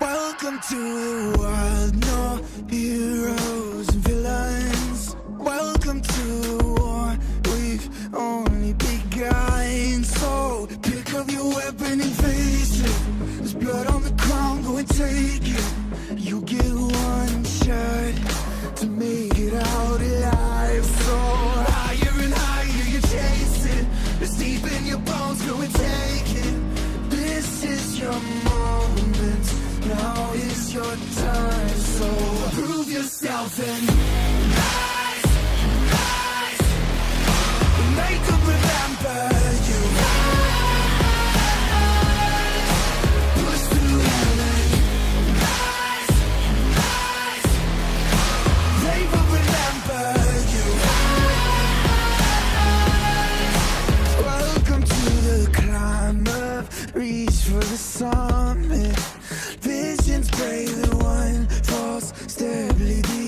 Welcome to the wild, no heroes and villains. Welcome to the war, we've only begun. So pick up your weapon and face it. There's blood on the ground, go and take yourself and rise, rise. Make them remember you. Push through heaven. Rise, rise. They will remember you. Welcome to the climb up, reach for the summit. Visions brave, the one false, steadily the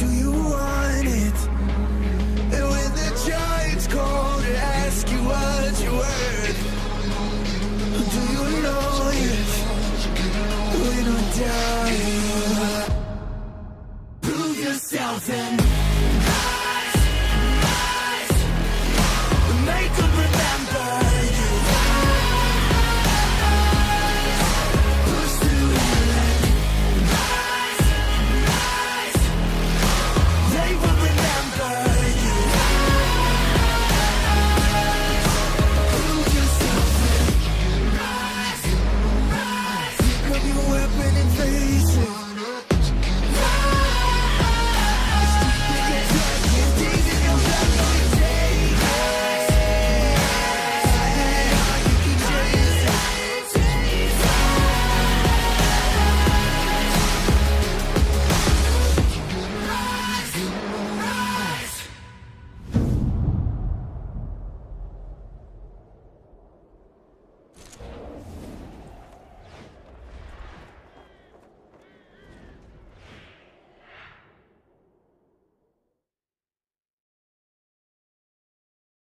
do you want it? And when the giants call to ask you what you worth, do you know it? Prove yourself and